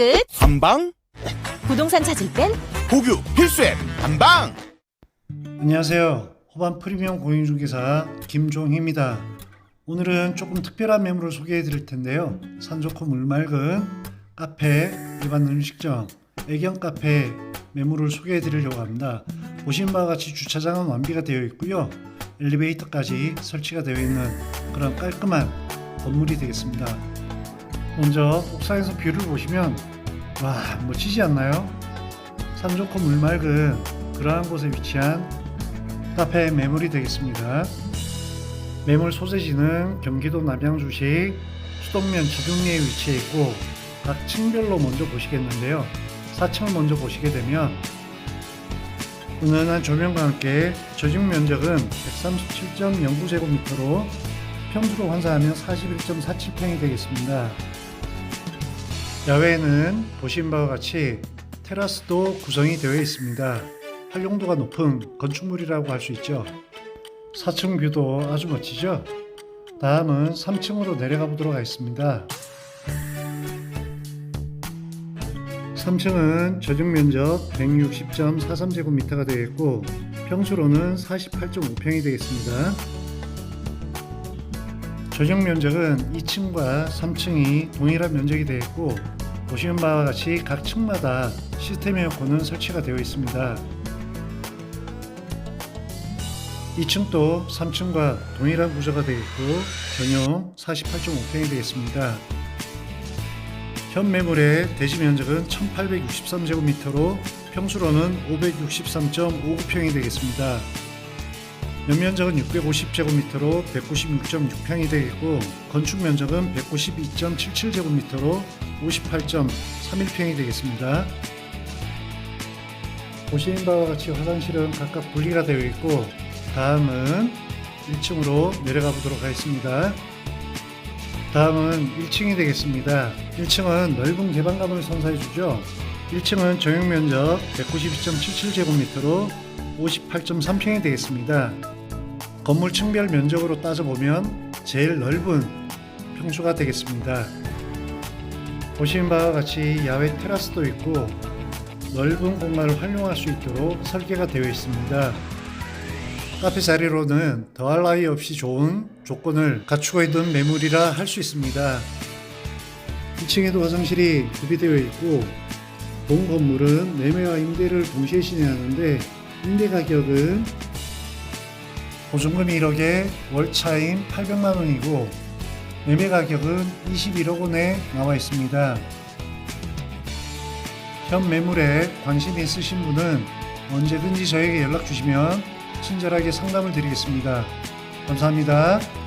끝. 한방 부동산 찾을 땐 보규 필수 앱 한방 안녕하세요. 호반 프리미엄 공인중개사 김종희입니다. 오늘은 조금 특별한 매물을 소개해 드릴 텐데요. 산 좋고 물 맑은 카페, 일반 음식점, 애견 카페 매물을 소개해 드리려고 합니다. 보시는 바와 같이 주차장은 완비가 되어 있고요. 엘리베이터까지 설치가 되어 있는 그런 깔끔한 건물이 되겠습니다. 먼저 옥상에서 뷰를 보시면 와 멋지지 않나요? 산 좋고 물 맑은 그러한 곳에 위치한 카페 매물이 되겠습니다. 매물 소재지는 경기도 남양주시 수동면 지둥리에 위치해 있고 각 층별로 먼저 보시겠는데요. 4층을 먼저 보시게 되면 은은한 조명과 함께 저중 면적은 137.09제곱미터로 평수로 환산하면 41.47평이 되겠습니다. 야외에는 보신 바와 같이 테라스도 구성이 되어 있습니다. 활용도가 높은 건축물이라고 할 수 있죠. 4층 뷰도 아주 멋지죠? 다음은 3층으로 내려가 보도록 하겠습니다. 3층은 저중 면적 160.43제곱미터가 되어 있고 평수로는 48.5평이 되겠습니다. 저중 면적은 2층과 3층이 동일한 면적이 되어 있고 보시는 바와 같이 각 층마다 시스템 에어컨은 설치가 되어 있습니다. 2층도 3층과 동일한 구조가 되어 있고 전용 48.5평이 되겠습니다. 현 매물의 대지 면적은 1863제곱미터로 평수로는 563.59평이 되겠습니다. 연면적은 650제곱미터로 196.6평이 되겠고 건축 면적은 192.77제곱미터로 58.31평이 되겠습니다. 보시는 바와 같이 화장실은 각각 분리가 되어 있고 다음은 1층으로 내려가 보도록 하겠습니다. 다음은 1층이 되겠습니다. 1층은 넓은 개방감을 선사해 주죠. 1층은 정용 면적 192.77제곱미터로 58.3평이 되겠습니다. 건물 층별 면적으로 따져보면 제일 넓은 평수가 되겠습니다. 보시는 바와 같이 야외 테라스도 있고 넓은 공간을 활용할 수 있도록 설계가 되어 있습니다. 카페 자리로는 더할 나위 없이 좋은 조건을 갖추고 있는 매물이라 할 수 있습니다. 2층에도 화장실이 구비되어 있고 본 건물은 매매와 임대를 동시에 진행하는데 임대 가격은 보증금이 1억에 월차임 800만 원이고 매매 가격은 21억 원에 나와 있습니다. 현 매물에 관심이 있으신 분은 언제든지 저에게 연락 주시면 친절하게 상담을 드리겠습니다. 감사합니다.